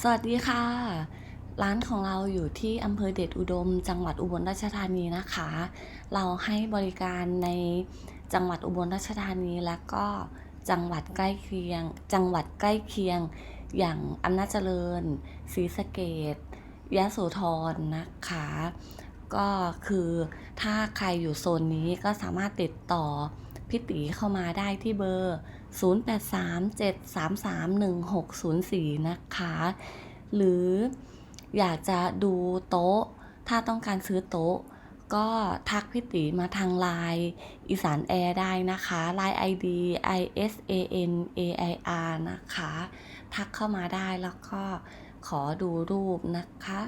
สวัสดีค่ะ ร้านของเราอยู่ที่อำเภอเดชอุดม จังหวัดอุบลราชธานีนะคะ เราให้บริการในจังหวัดอุบลราชธานีและก็จังหวัดใกล้เคียง จังหวัดใกล้เคียงอย่างอำนาจเจริญศรีสะเกดยะโสธรนะคะ ก็คือถ้าใครอยู่โซนนี้ก็สามารถติดต่อพี่ตีเข้ามาได้ที่เบอร์ 0837331604 นะคะ หรืออยากจะดูโต๊ะ ถ้าต้องการซื้อโต๊ะ ก็ทักพี่ตีมาทางไลน์อีสานแอร์ได้นะคะไลน์ ID i s a n a i r นะคะ ทักเข้ามาได้แล้วก็ขอดูรูปนะคะ